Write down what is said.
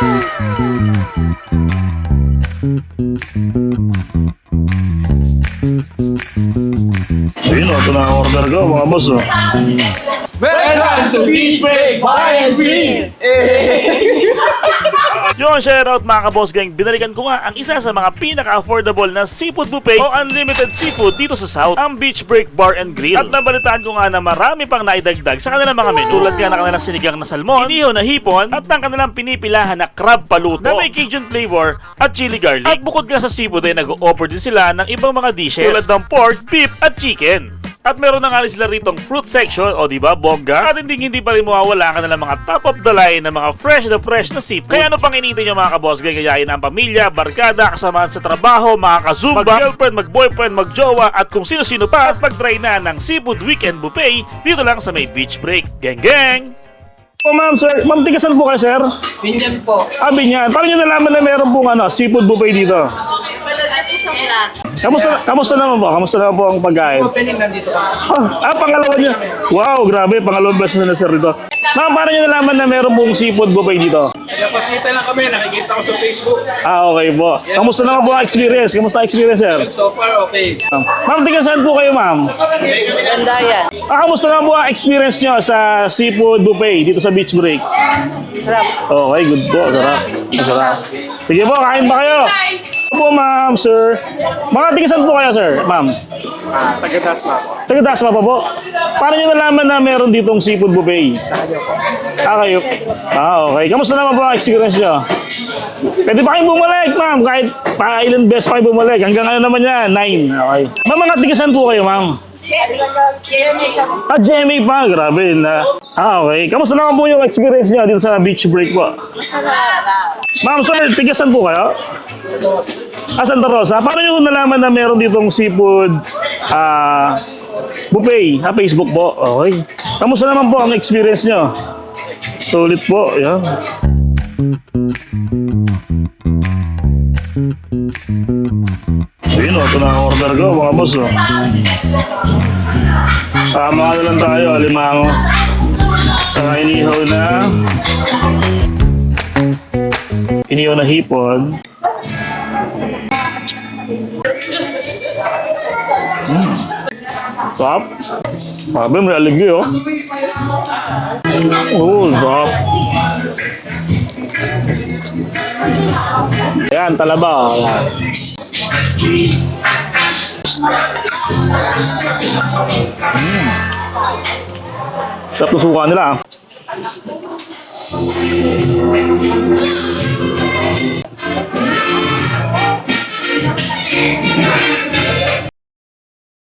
Ayun o, ito na ang order ko mga boss oh. Welcome to Beach Break Bar and Green! Yung shoutout mga kaboss gang, binalikan ko nga ang isa sa mga pinaka-affordable na seafood buffet o unlimited seafood dito sa South, ang Beach Break Bar and Grill. At nabalitaan ko nga na marami pang naidagdag sa kanilang mga menu. Tulad nga ng kanilang sinigang na salmon, inihaw na hipon, at ang kanilang pinipilahan na crab paluto na may Cajun flavor at chili garlic. At bukod nga sa seafood ay nag-offer din sila ng ibang mga dishes tulad ng pork, beef at chicken. At meron na nga rin sila ritong fruit section, o di ba, bongga? At hindi hindi pa rin mawawala ka na mga top of the line na mga fresh na fresh na seafood. Kaya ano pang inintay nyo mga kaboss? Gayayain ang pamilya, barkada, kasamahan sa trabaho, mga kazumba, mag-girlfriend, mag-boyfriend, mag-jowa, at kung sino-sino pa at mag-try na ng Seafood Weekend Buffet dito lang sa may beach break. Gang gang! Oh, ma'am, sir. Ma'am, tigasan po kayo, sir. Pinyan po. Abi niyan. Paano nyo nalaman na meron pong ano, seafood buffet dito? Vlog. Kamusta, kamusta naman po? Kamusta naman po ang pagkain? Opening nandito ka. Ah, ah, pangalawa niya. Wow, grabe. Pangalawang beses na na sir dito. Ma'am, paano niyo nalaman na meron pong seafood buffet dito? Tapos kita lang kami, nakikita ko sa Facebook. Ah, okay po. Kamusta naman po ang experience? Kamusta ang experience, sir? So far, okay. Ma'am, tiga saan po kayo, ma'am? Ganda yan. Ah, kamusta naman po ang experience niyo sa seafood buffet dito sa Beach Break? Sarap. Okay, good po. Sarap. Masarap. Sige po, kain ba kayo? Po, ma'am, sir. Mga tiga saan po kayo, sir? Ma'am? Ah, taga-dasma po. Taga Dasma pa po. Paano nyo nalaman na meron ditong seafood buffet? Ah, kayo. Ah, okay. Kamusta naman po ang experience nyo? Pwede pa kayong bumalik, ma'am. Kahit pa ilan best pa kayo bumalik. Hanggang ano naman yan? Nine. Okay. Ma'am, mga tigasan po kayo, ma'am. Ah, GMA pa. Grabe na. Ah, okay. Kamusta naman po yung experience nyo dito sa beach break po? Ma'am, sir, tigasan po kayo? Ah, Santa Rosa. Paano nyo nalaman na meron ditong seafood ah buffet sa Facebook po? Okay. Kamusta naman po ang experience nyo? Sulit po. Yan. Ayun ito na ang order ko mga boss o. Tama na lang tayo, alimango. Saka inihaw na. Inihaw na hipon. Mm. Sarap. Sabi, may aligi oh. Oo, sarap. Yan, talaba. oh. Mm. Sarap ng suka nila. ah. Thank you.